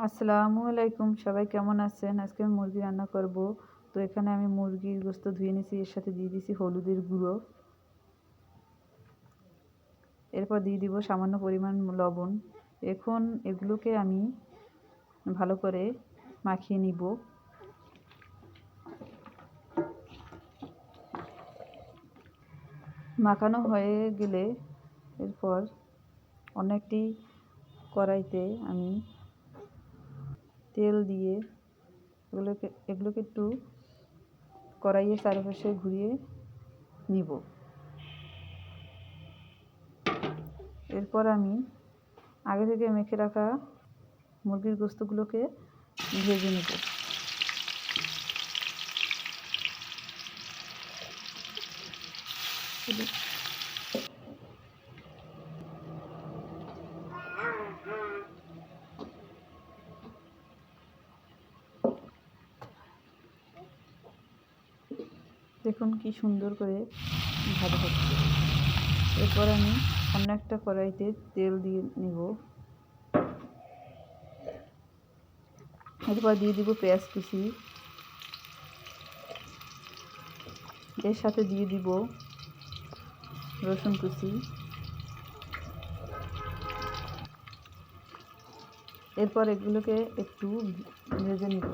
আসসালামু আলাইকুম, সবাই কেমন আছেন? আজকে আমি মুরগি রান্না করব। তো এখানে আমি মুরগির গোস্ত ধুয়ে নিয়েছি, এর সাথে দিয়ে দিয়েছি হলুদের গুঁড়ো। এরপর দিয়ে দিব সামান্য পরিমাণ লবণ। এখন এগুলোকে আমি ভালো করে মাখিয়ে নিব। মাখানো হয়ে গেলে এরপর অনেকটি কড়াইতে আমি তেল দিয়ে এগুলোকে এগুলোকে একটু কড়াইয়ের চারপাশে ঘুরিয়ে নিব। এরপর আমি আগে থেকে মেখে রাখা মুরগির গোস্তগুলোকে ভেজে নেব। দেখুন কি সুন্দর করে ভাজা হচ্ছে। এরপর আমি অন্য একটা কড়াইতে তেল দিয়ে নিব। এরপর দিয়ে দিব পেঁয়াজ কুচি। এর সাথে দিয়ে দিব রসুন কুচি। এরপর এগুলোকে একটু ভেজে নিব।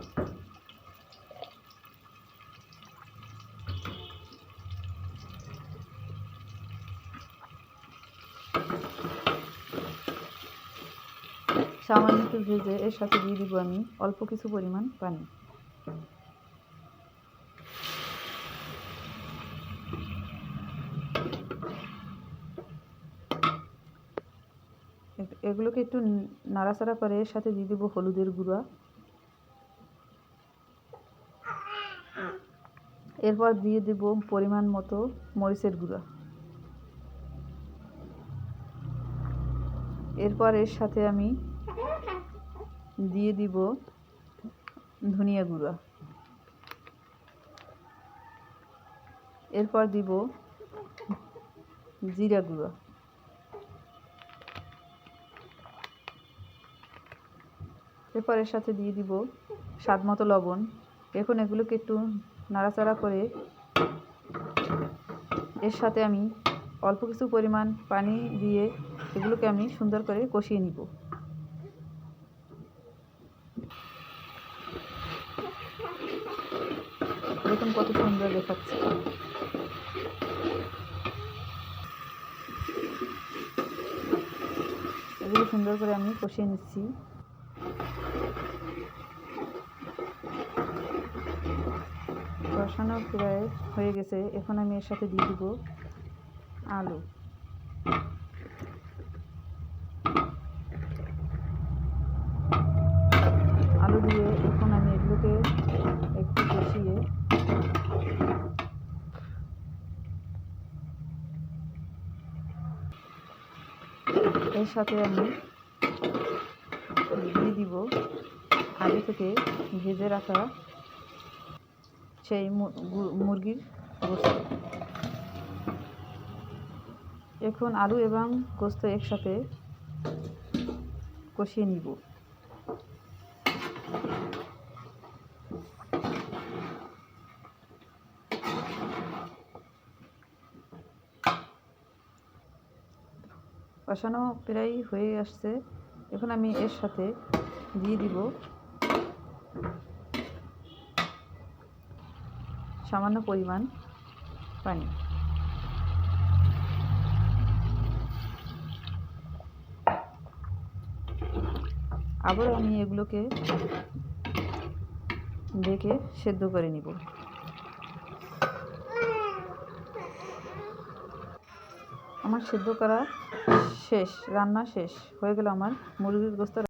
সামান্য একটু ভেজে এর সাথে দিয়ে দিব আমি অল্প কিছু পরিমাণ পানি। এগুলোকে একটু নাড়াচাড়া করে এর সাথে দিয়ে দিব হলুদের গুঁড়া। এরপর দিয়ে দেব পরিমাণ মতো মরিচের গুঁড়া। এরপর এর সাথে আমি দিয়ে দিব ধনিয়া গুঁড়া। এরপর দিব জিরা গুঁড়া। এরপর এর সাথে দিয়ে দিব স্বাদ মতো লবণ। এখন এগুলোকে একটু নাড়াচাড়া করে এর সাথে আমি অল্প কিছু পরিমাণ পানি দিয়ে এগুলোকে আমি সুন্দর করে কষিয়ে নিব। দেখুন কত সুন্দর দেখাচ্ছে। এগুলো সুন্দর করে আমি কষিয়ে নিচ্ছি। কষানো প্রায় হয়ে গেছে। এখন আমি এর সাথে দিয়ে দিব আলু। আলু দিয়ে এখন আমি এগুলোকে একটু কষিয়ে এর সাথে আমি দিয়ে দিব আগে থেকে ভেজে রাখা সেই মুরগির গোস্ত। এখন আলু এবং গোস্ত একসাথে কষিয়ে নিব। কষানো প্রায় হয়ে আসছে। এখন আমি এর সাথে দিয়ে দিব সামান্য পরিমাণ পানি। আবার আমি এগুলোকে ডেকে সেদ্ধ করে নিব। আমার সেদ্ধ করা শেষ রান্না শেষ হয়ে গেল আমার মুরগির গোস্ত